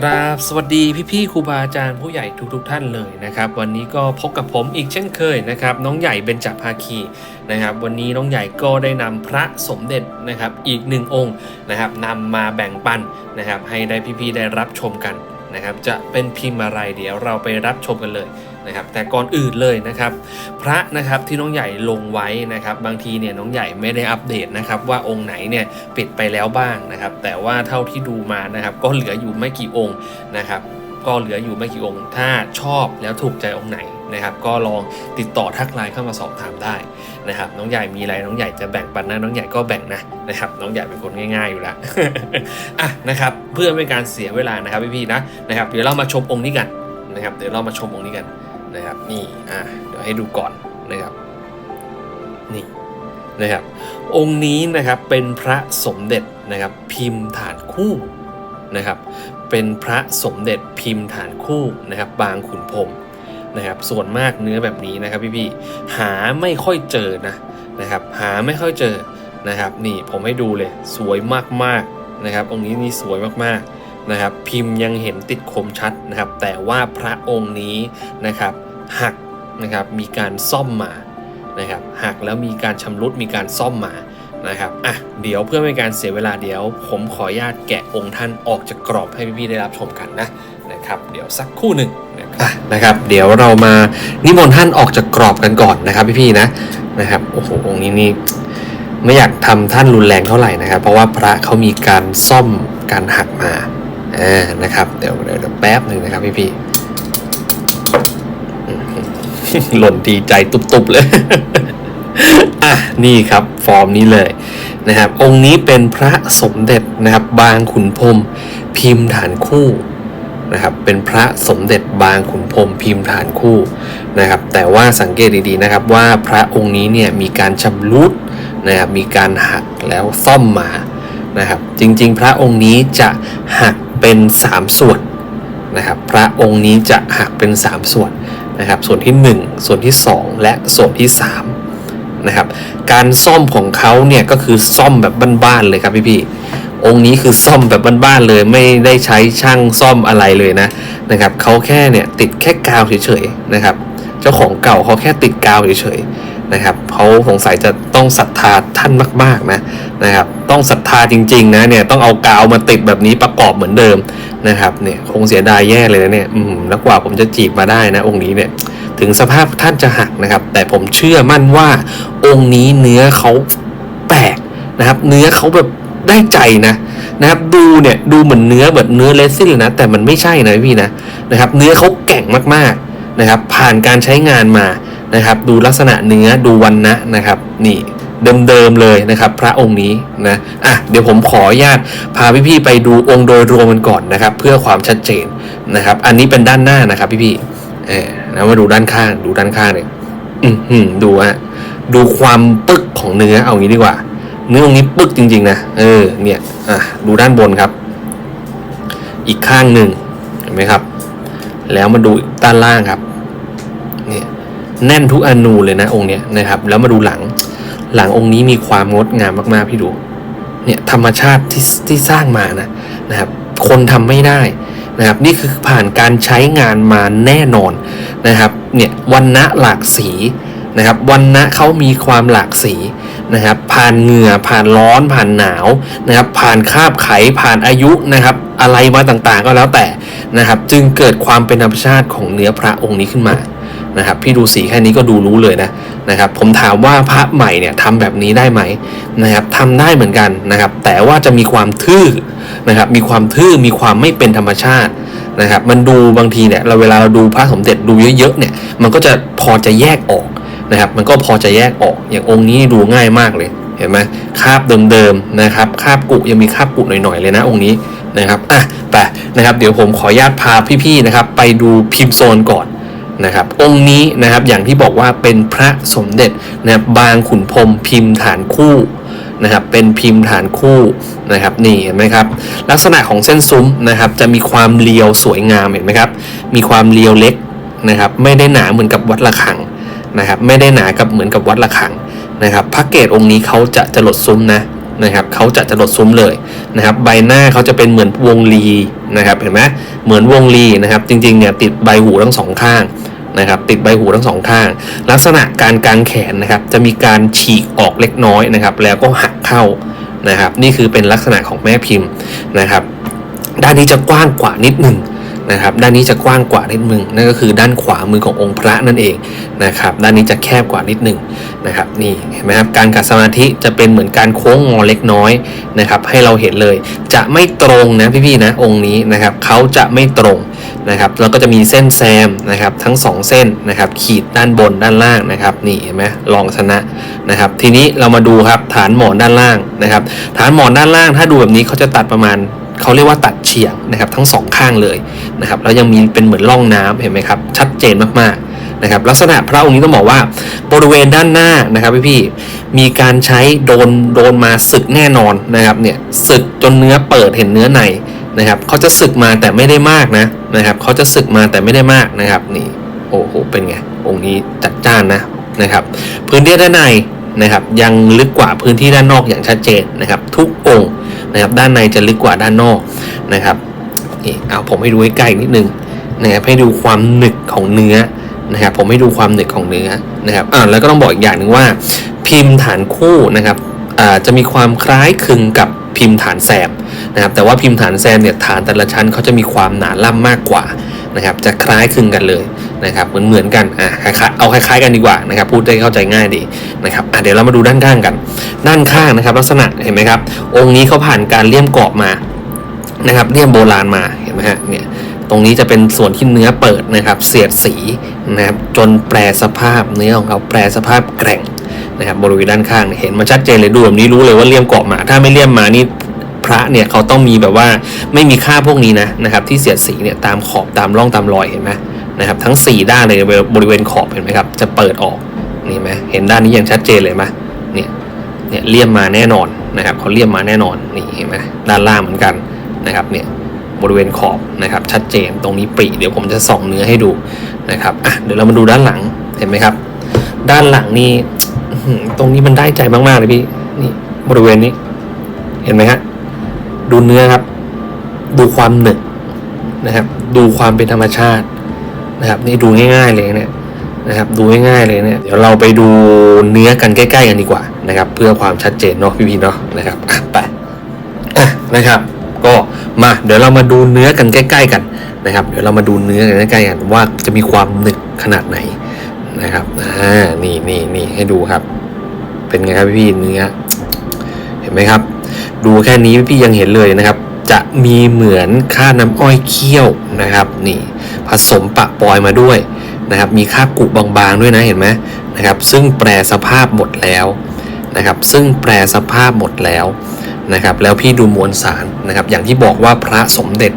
กราบสวัสดีพี่ๆครูบาอาจารย์ผู้ใหญ่ทุกๆทท่านเลยนะครับ วันนี้ก็พบกับผมอีกเช่นเคยนะครับ น้องใหญ่เบญจภาคีนะครับ วันนี้น้องใหญ่ก็ได้นำพระสมเด็จนะครับอีกหนึ่งองค์นะครับนำมาแบ่งปันนะครับ ให้ได้พี่ๆได้รับชมกันนะครับ จะเป็นพิมพ์อะไรเดี๋ยวเราไปรับชมกันเลย นะครับแต่ก่อนอื่นเลยนะครับพระนะครับที่น้องใหญ่ลงไว้นะครับบางทีเนี่ยน้องใหญ่ไม่ได้อัปเดตนะครับว่าองค์ไหนเนี่ยปิดไปแล้วบ้างนะครับแต่ว่าเท่าที่ดูมานะครับก็เหลืออยู่ไม่กี่องค์นะครับก็เหลืออยู่ไม่กี่องค์ ถ้าชอบแล้วถูกใจองค์ไหนนะครับ ก็ลองติดต่อทักไลน์เข้ามาสอบถามได้นะครับ น้องใหญ่มีอะไรน้องใหญ่จะแบ่งปันนะน้องใหญ่ก็แบ่งนะนะครับ น้องใหญ่เป็นคนง่าย ๆอยู่แล้วอะนะครับเพื่อไม่การเสียเวลานะครับพี่ๆนะนะครับ เดี๋ยวเรามาชมองค์นี้กันนะครับ เดี๋ยวเรามาชมองค์นี้กัน นะครับนี่อะเดี๋ยวให้ดูก่อนนะครับนี่นะครับองค์นี้นะครับเป็นพระสมเด็จนะครับพิมพ์ฐานคู่นะครับเป็นพระสมเด็จพิมพ์ฐานคู่นะครับบางขุนพรมนะครับส่วนมากเนื้อแบบนี้นะครับพี่ๆหาไม่ค่อยเจอนะนะครับหาไม่ค่อยเจอนะครับนี่ผมให้ดูเลยสวยมากๆนะครับองค์นี้นี่สวยมากๆ นะครับพิมพ์ยังเห็นติดคมชัดนะครับ แต่ว่าพระองค์นี้นะครับหักนะครับมีการซ่อมมานะครับหักแล้วมีการชำรุดมีการซ่อมมานะครับอะเดี๋ยวเพื่อไม่การเสียเวลาเดี๋ยว ผมขออนุญาตแกะองค์ท่านออกจากกรอบให้พี่ๆได้รับชมกันนะนะครับ เดี๋ยวสักคู่หนึ่งนะครับนะครับ เดี๋ยวเรามานิมนต์ท่านออกจากกรอบกันก่อนนะครับพี่ๆนะนะครับโอ้โหองค์นี้นี่ไม่อยากทำท่านรุนแรงเท่าไหร่นะครับ เพราะว่าพระเขามีการซ่อมการหักมา อ่านะครับเดี๋ยวเดี๋ยวแป๊บหนึ่งนะครับพี่ๆอื้อหือหล่นดีใจตุบๆเลย อะนี่ครับฟอร์มนี้เลยนะครับ องค์นี้เป็นพระสมเด็จนะครับ บางขุนพรมพิมพ์ฐานคู่นะครับ เป็นพระสมเด็จบางขุนพรมพิมพ์ฐานคู่นะครับ แต่ว่าสังเกตดีๆนะครับ ว่าพระองค์นี้เนี่ยมีการชำรุดนะครับ มีการหักแล้วซ่อมมานะครับ จริงๆ พระองค์นี้จะหัก เป็น 3 ส่วนนะครับ พระองค์นี้จะหักเป็น 3 ส่วนนะครับ ส่วนที่ 1 ส่วนที่ 2 และส่วนที่3นะครับ การซ่อมของเขาเนี่ยก็คือซ่อมแบบบ้านๆเลยครับพี่พี่ๆองค์นี้คือซ่อมแบบบ้านๆเลยไม่ได้ใช้ช่างซ่อมอะไรเลยนะนะครับเขาแค่เนี่ยติดแค่กาวเฉยๆนะครับ เจ้าของเก่าเขาแค่ติดกาวเฉยๆ นะครับเขาสงสัยจะต้องศรัทธาท่านมาก ๆนะนะครับ ต้องศรัทธาจริงๆนะเนี่ยต้องเอากาวมาติดแบบนี้ประกอบเหมือนเดิมนะครับเนี่ยคงเสียดายแย่เลยนะเนี่ยอืมแล้วกว่าผมจะจีบมาได้นะ องค์นี้เนี่ยถึงสภาพท่านจะหักนะครับ แต่ผมเชื่อมั่นว่าองค์นี้เนื้อเขาแปลกนะครับ เนื้อเขาแบบได้ใจนะนะครับดูเนี่ยดูเหมือนเนื้อแบบเนื้อเลซินเลยนะ แต่มันไม่ใช่นะพี่นะนะครับ เนื้อเขาแก่งมากๆนะครับ ผ่านการใช้งานมา นะครับ ดูลักษณะเนื้อดูวันนะนะครับ นี่เดิมๆเลยนะครับ พระองค์นี้นะอะเดี๋ยวผมขออนุญาตพาพี่ๆไปดูองค์โดยรวมกันก่อนนะครับ เพื่อความชัดเจนนะครับ อันนี้เป็นด้านหน้านะครับพี่ๆเออแล้วมาดูด้านข้างดูด้านข้างเนี่ยอืมดูฮะดูความปึกของเนื้อเอางี้ดีกว่า เนื้อตรงนี้ปึกจริง ๆ นะเออเนี่ยอะดูด้านบนครับ อีกข้างหนึ่งเห็นไหมครับ แล้วมาดูด้านล่างครับ แน่นทุกอนูเลยนะองค์เนี้ยนะครับ แล้วมาดูหลัง หลังองค์นี้มีความงดงามมากๆพี่ดูเนี่ยธรรมชาติที่ที่สร้างมานะนะครับ คนทำไม่ได้นะครับ นี่คือผ่านการใช้งานมาแน่นอนนะครับเนี่ยวันณะหลากสีนะครับวันณะเขามีความหลากสีนะครับ ผ่านเหงื่อผ่านร้อนผ่านหนาวนะครับ ผ่านคาบไขผ่านอายุนะครับ อะไรมาต่างๆก็แล้วแต่นะครับ จึงเกิดความเป็นธรรมชาติของเนื้อพระองค์นี้ขึ้นมา นะครับพี่ดูสีแค่นี้ก็ดูรู้เลยนะนะครับผมถามว่าพระใหม่เนี่ยทำแบบนี้ได้ไหมนะครับทำได้เหมือนกันนะครับแต่ว่าจะมีความทื่อนะครับมีความทื่อมีความไม่เป็นธรรมชาตินะครับมันดูบางทีเนี่ยเราเวลาเราดูพระสมเด็จดูเยอะๆเนี่ยมันก็จะพอจะแยกออกนะครับมันก็พอจะแยกออกอย่างองค์นี้ดูง่ายมากเลยเห็นไหมคาบเดิมๆนะครับคาบกุยังมีคาบกุหน่อยๆเลยนะองค์นี้นะครับอะไปนะครับเดี๋ยวผมขออนุญาตพาพี่ๆนะครับไปดูพิมพ์โซนก่อน นะครับองค์นี้นะครับอย่างที่บอกว่าเป็นพระสมเด็จนะครับบางขุนพรมพิมพ์ฐานคู่นะครับเป็นพิมพ์ฐานคู่นะครับนี่เห็นไหมครับลักษณะของเส้นซุ้มนะครับจะมีความเรียวสวยงามเห็นไหมครับมีความเรียวเล็กนะครับไม่ได้หนาเหมือนกับวัดระฆังนะครับไม่ได้หนากับเหมือนกับวัดระฆังนะครับพระเกศองค์นี้เขาจะจะหลดซุ้มนะนะครับเขาจะจรดซุ้มเลยนะครับใบหน้าเขาจะเป็นเหมือนวงลีนะครับเห็นไหมเหมือนวงลีนะครับจริงๆเนี่ยติดใบหูทั้งสองข้าง นะครับติดใบหูทั้งสองข้าง ลักษณะการกางแขนนะครับจะมีการฉีกออกเล็กน้อยนะครับ แล้วก็หักเข้านะครับ นี่คือเป็นลักษณะของแม่พิมพ์นะครับ ด้านนี้จะกว้างกว่านิดหนึ่ง นะครับด้านนี้จะกว้างกว่านิดนึงนั่นก็คือด้านขวามือขององค์พระนั่นเองนะครับด้านนี้จะแคบกว่านิดหนึ่งนะครับนี่เห็นไหมครับการกัดสมาธิจะเป็นเหมือนการโค้งงอเล็กน้อยนะครับให้เราเห็นเลย จะไม่ตรงนะพี่ๆนะองค์นี้นะครับเขาจะไม่ตรงนะครับแล้วก็จะมีเส้นแซมนะครับทั้งสองเส้นนะครับขีดด้านบนด้านล่างนะครับนี่เห็นไหมลองชนะนะครับทีนี้เรามาดูครับฐานหมอนด้านล่างนะครับฐานหมอนด้านล่าง ถ้าดูแบบนี้เขาจะตัดประมาณ เขาเรียกว่าตัดเฉียงนะครับ ทั้งสองข้างเลยนะครับแล้วยังมีเป็นเหมือนร่องน้ำเห็นไหมครับ ชัดเจนมากๆนะครับ ลักษณะพระองค์นี้ต้องบอกว่าบริเวณด้านหน้านะครับพี่พี่มีการใช้โดนโดนมาศึกแน่นอนนะครับเนี่ยศึกจนเนื้อเปิดเห็นเนื้อในนะครับเขาจะศึกมาแต่ไม่ได้มากนะนะครับเขาจะศึกมาแต่ไม่ได้มากนะครับนี่โอ้โหเป็นไงองค์นี้จัดจ้านนะนะครับ พื้นที่ด้านในนะครับ ยังลึกกว่าพื้นที่ด้านนอกอย่างชัดเจนนะครับ ทุกองค์ นะครับด้านในจะลึกกว่าด้านนอกนะครับเอาผมให้ดูใกล้ๆนิดนึงนะครับให้ดูความหนึกของเนื้อนะครับผมให้ดูความหนึกของเนื้อนะครับอ่าแล้วก็ต้องบอกอีกอย่างหนึ่งว่า พิมพ์ฐานคู่นะครับอ่าจะมีความคล้ายคลึงกับพิมพ์ฐานแซมนะครับแต่ว่าพิมพ์ฐานแซมเนี่ยฐานแต่ละชั้นเขาจะมีความหนาล่ำมากกว่านะครับจะคล้ายคลึงกันเลย นะครับเหมือนเหมือนกันอะคล้ายๆเอาคล้ายๆกันดีกว่านะครับพูดได้เข้าใจง่ายดีนะครับอะเดี๋ยวเรามาดูด้านข้างกัน ด้านข้างนะครับ ลักษณะเห็นไหมครับ องค์นี้เขาผ่านการเลี่ยมกรอบมานะครับเลี่ยมโบราณมาเห็นไหมฮะเนี่ยตรงนี้จะเป็นส่วนที่เนื้อเปิดนะครับ เสียดสีนะครับจนแปรสภาพเนื้อของเขาแปรสภาพแกร่งนะครับบริเวณด้านข้างเนี่ยเห็นมาชัดเจนเลยดูแบบนี้รู้เลยว่าเลี่ยมกรอบมา ถ้าไม่เลี่ยมมานี่พระเนี่ยเขาต้องมีแบบว่าไม่มีค่าพวกนี้นะนะครับที่เสียดสีเนี่ยตามขอบตามร่องตามรอยเห็นไหม นะครับทั้งสี่ด้านเลยบริเวณขอบเห็นไหมครับจะเปิดออกนี่ไหมเห็นด้านนี้อย่างชัดเจนเลยไหมเนี่ยเนี่ยเลี่ยมมาแน่นอนนะครับเขาเลี่ยมมาแน่นอนนี่เห็นไหมด้านล่างเหมือนกันนะครับเนี่ยบริเวณขอบนะครับชัดเจนตรงนี้ปรีเดี๋ยวผมจะส่องเนื้อให้ดูนะครับอะเดี๋ยวเรามาดูด้านหลังเห็นไหมครับ ด้านหลังนี่ตรงนี้มันได้ใจมากๆเลยพี่นี่บริเวณนี้ เห็นไหมฮะดูเนื้อครับ ดูความหนึบนะครับ ดูความเป็นธรรมชาติ นะครับนี่ดูง่ายๆเลยเนี่ยนะครับดูง่ายๆเลยเนี่ยเดี๋ยวเราไปดูเนื้อกันใกล้ๆกันดีกว่านะครับ เพื่อความชัดเจนเนาะพี่ๆเนาะนะครับอะไปอะนะครับ ก็มาเดี๋ยวเรามาดูเนื้อกันใกล้ๆกันนะครับ เดี๋ยวเรามาดูเนื้อกันใกล้ๆกันว่าจะมีความหนึบขนาดไหนนะครับอ่านี่นี่นี่ให้ดูครับ เป็นไงครับพี่ๆเนื้อเห็นไหมครับ ดูแค่นี้พี่ยังเห็นเลยนะครับ จะมีเหมือนค่าน้ำอ้อยเคี่ยวนะครับนี่ผสมปะปอยมาด้วยนะครับมีค่ากุบางๆด้วยนะเห็นไหมนะครับซึ่งแปรสภาพหมดแล้วนะครับซึ่งแปรสภาพหมดแล้วนะครับแล้วพี่ดูมวลสารนะครับอย่างที่บอกว่าพระสมเด็จ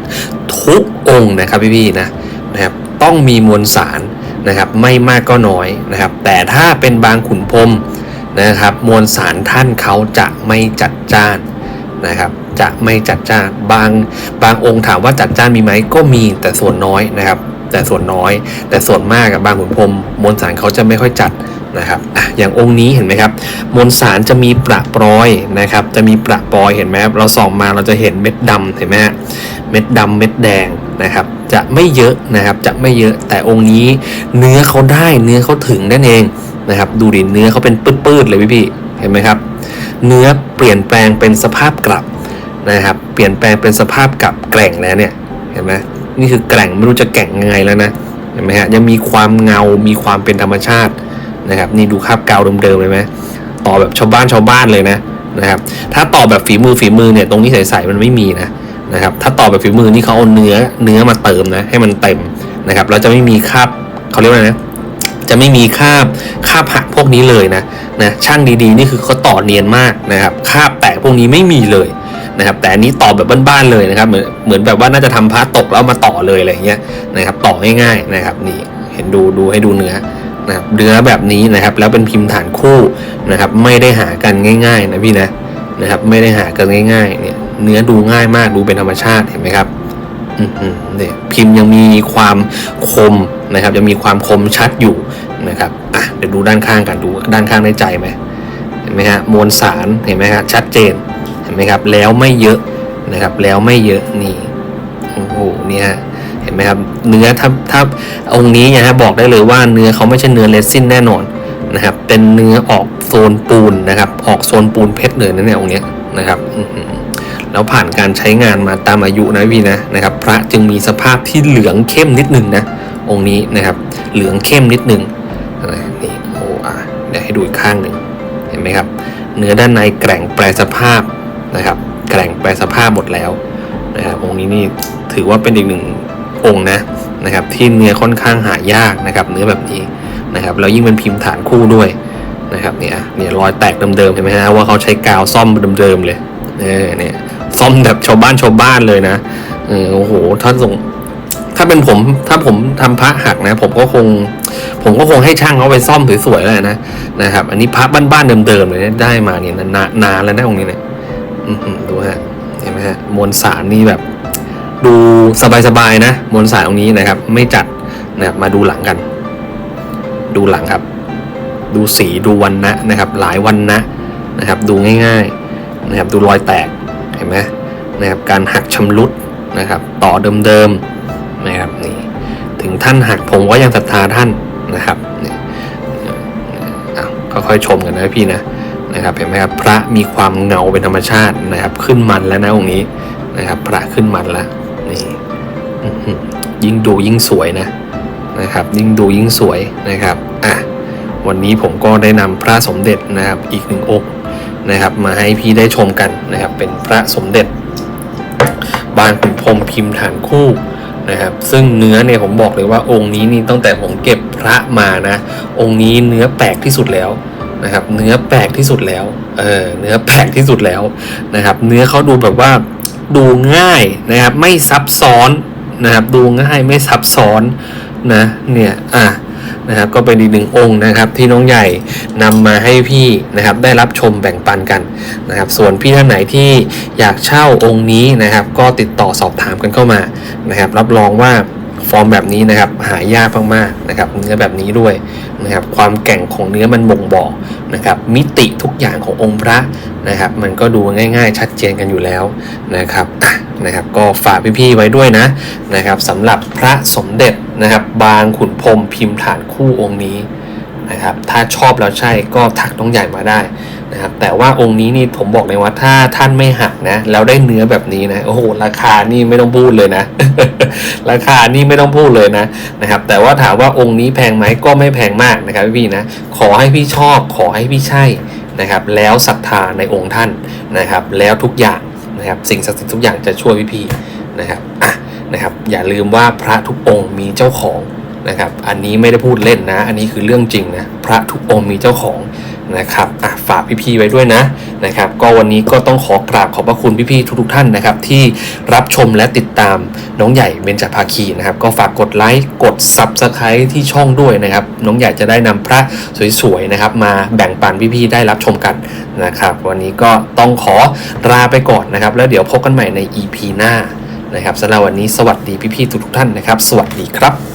ทุกองค์นะครับพี่ๆนะนะครับต้องมีมวลสารนะครับไม่มากก็น้อยนะครับแต่ถ้าเป็นบางขุนพรมนะครับมวลสารท่านเขาจะไม่จัดจ้านนะครับ จะไม่จัดจ้านบางบางองค์ถามว่าจัดจ้านมีไหมก็มีแต่ส่วนน้อยนะครับ แต่ส่วนน้อย แต่ส่วนมากกับบางขุนพรมมวลสารเขาจะไม่ค่อยจัดนะครับอะอย่างองค์นี้เห็นไหมครับ มวลสารจะมีประปรอยนะครับ จะมีประปรอยเห็นไหมครับ เราส่องมาเราจะเห็นเม็ดดำเห็นไหมฮะ เม็ดดำเม็ดแดงนะครับ จะไม่เยอะนะครับ จะไม่เยอะ แต่องค์นี้เนื้อเขาได้เนื้อเขาถึงนั่นเองนะครับ ดูดิ เนื้อเขาเป็นปื้ดๆเลยพี่พี่ๆเห็นไหมครับ เนื้อเปลี่ยนแปลงเป็นสภาพกลับ นะครับ เปลี่ยนแปลงเป็นสภาพกับแกร่งแล้วเนี่ยเห็นไหมนี่คือแกร่งไม่รู้จะแกร่งยังไงแล้วนะเห็นไหมฮะยังมีความเงา มีความเป็นธรรมชาตินะครับ นี่ดูคาบเกาเดิมๆเลยไหมต่อแบบชาวบ้านชาวบ้านเลยนะนะครับ ถ้าต่อแบบฝีมือฝีมือเนี่ยตรงนี้ใสๆมันไม่มีนะนะครับ ถ้าต่อแบบฝีมือนี่เขาเอาเนื้อเนื้อมาเติมนะให้มันเต็มนะครับเราจะไม่มีคาบเขาเรียกว่าไรนะจะไม่มีคาบคาบหักพวกนี้เลยนะนะช่างดีๆ นี่คือเขาต่อเนียนมากนะครับคาบแตกพวกนี้ไม่มีเลย นะครับแต่อันนี้ต่อแบบบ้านๆเลยนะครับเหมือนเหมือนแบบว่าน่าจะทำพระตกแล้วมาต่อเลยอะไรเงี้ยนะครับต่อง่ายๆนะครับนี่เห็นดูดูให้ดูเนื้อนะครับเนื้อแบบนี้นะครับแล้วเป็นพิมพ์ฐานคู่นะครับไม่ได้หากันง่ายๆนะพี่นะนะครับไม่ได้หากันง่ายๆเนี่ยเนื้อดูง่ายมากดูเป็นธรรมชาติเห็นไหมครับอืมเนี่ยพิมพ์ยังมีความคมนะครับยังมีความคมชัดอยู่นะครับอะเดี๋ยวดูด้านข้างกันดูด้านข้างได้ใจไหมเห็นไหมฮะมวลสารเห็นไหมฮะชัดเจน เห็นไหมครับแล้วไม่เยอะนะครับแล้วไม่เยอะนี่โอ้โหเนี่ยเห็นไหมครับเนื้อถ้าถ้าองค์นี้นะฮะบอกได้เลยว่าเนื้อเขาไม่ใช่เนื้อเลซินแน่นอนนะครับเป็นเนื้อออกโซนปูนนะครับออกโซนปูนเพชรเลยนะเนี่ยองค์เนี้ยนะครับแล้วผ่านการใช้งานมาตามอายุนะพี่นะนะครับพระจึงมีสภาพที่เหลืองเข้มนิดนึงนะองค์นี้นะครับเหลืองเข้มนิดนึงนะนี่โอ้อะเดี๋ยวให้ดูอีกข้างหนึ่งเห็นไหมครับ เนื้อด้านในแกร่งแปลสภาพ นะครับแกร่งแปลสภาพหมดแล้วนะครับองค์นี้นี่ถือว่าเป็นอีกหนึ่งองค์นะนะครับที่เนื้อค่อนข้างหายากนะครับเนื้อแบบนี้นะครับแล้วยิ่งเป็นพิมพ์ฐานคู่ด้วยนะครับเนี่ยเนี่ยรอยแตกเดิมๆเห็นไหมฮะว่าเขาใช้กาวซ่อมเดิมๆเลยเออเนี่ยซ่อมแบบชาวบ้านชาวบ้านเลยนะเออโอ้โหถ้าส่งถ้าเป็นผมถ้าผมทำพระหักนะ ผมก็คง ผมก็คงให้ช่างเขาไปซ่อมสวยๆเลยนะนะครับ อันนี้พระบ้านๆเดิมๆเลยนะได้มาเนี่ยนานนานแล้วนะองค์นี้เนี่ย ดูฮะเห็นไหมฮะมวลสารนี่แบบ ดูสบายๆนะ มวลสารตรงนี้นะครับ ไม่จัดนะครับมาดูหลังกัน ดูหลังครับ ดูสีดูวันนะนะครับ หลายวันนะนะครับ ดูง่ายๆนะครับ ดูรอยแตกเห็นไหมนะครับการหักชำรุดนะครับ ต่อเดิมๆนะครับนี่ถึงท่านหักผมก็ยังศรัทธาท่านนะครับเนี่ยอ้าค่อยๆชมกันนะพี่นะ นะครับเห็นไหมครับพระมีความเงาเป็นธรรมชาตินะครับ ขึ้นมันแล้วนะองค์นี้นะครับ พระขึ้นมันแล้วนี่ยิ่งดูยิ่งสวยนะนะครับ ยิ่งดูยิ่งสวยนะครับอะวันนี้ผมก็ได้นำพระสมเด็จนะครับอีกหนึ่งองค์นะครับ มาให้พี่ได้ชมกันนะครับ เป็นพระสมเด็จบางขุนพรมพิมพ์ฐานคู่นะครับ ซึ่งเนื้อเนี่ยผมบอกเลยว่าองค์นี้นี่ตั้งแต่ผมเก็บพระมานะ องค์นี้เนื้อแปลกที่สุดแล้ว นะครับ เนื้อแปลกที่สุดแล้ว เออ เนื้อแปลกที่สุดแล้วนะครับ เนื้อเขาดูแบบว่าดูง่ายนะครับ ไม่ซับซ้อนนะครับ ดูง่ายไม่ซับซ้อนนะ เนี่ย อะนะครับ ก็เป็นอีกหนึ่งองค์นะครับ ที่น้องใหญ่นำมาให้พี่นะครับ ได้รับชมแบ่งปันกันนะครับ ส่วนพี่ท่านไหนที่อยากเช่าองค์นี้นะครับ ก็ติดต่อสอบถามกันเข้ามานะครับ รับรองว่า ฟอร์มแบบนี้นะครับหายากมากๆนะครับเนื้อแบบนี้ด้วยนะครับความแก่งของเนื้อมันบ่งบอกนะครับมิติทุกอย่างขององค์พระนะครับมันก็ดูง่าย ๆ ชัดเจนกันอยู่แล้วนะครับอะนะครับก็ฝากพี่ๆไว้ด้วยนะนะครับสำหรับพระสมเด็จนะครับบางขุนพรมพิมพ์ฐานคู่องค์นี้นะครับถ้าชอบแล้วใช่ก็ทักน้องใหญ่มาได้ นะครับแต่ว่าองค์นี้นี่ผมบอกเลยว่าถ้าท่านไม่หักนะแล้วได้เนื้อแบบนี้นะโอ้โหราคานี่ไม่ต้องพูดเลยนะ ราคานี่ไม่ต้องพูดเลยนะนะครับ แต่ว่าถามว่าองค์นี้แพงไหมก็ไม่แพงมากนะครับพี่นะขอให้พี่ชอบขอให้พี่ใช่นะครับ แล้วศรัทธาในองค์ท่านนะครับ แล้วทุกอย่างนะครับสิ่งศักดิ์สิทธิ์ทุกอย่างจะช่วยพี่ๆนะครับอะนะครับ อย่าลืมว่าพระทุกองค์มีเจ้าของนะครับ อันนี้ไม่ได้พูดเล่นนะ อันนี้คือเรื่องจริงนะ พระทุกองค์มีเจ้าของ นะครับฝากพี่ๆไว้ด้วยนะนะครับ ก็วันนี้ก็ต้องขอกราบขอบพระคุณพี่ๆทุกๆท่านนะครับ ที่รับชมและติดตามน้องใหญ่เบญจภาคีนะครับ ก็ฝากกดไลค์กด Subscribe ที่ช่องด้วยนะครับ น้องใหญ่จะได้นำพระสวยๆนะครับ มาแบ่งปันพี่ๆได้รับชมกันนะครับ วันนี้ก็ต้องขอลาไปก่อนนะครับ แล้วเดี๋ยวพบกันใหม่ใน EP หน้านะครับสำหรับวันนี้สวัสดีพี่ๆทุกๆท่านนะครับ สวัสดีครับ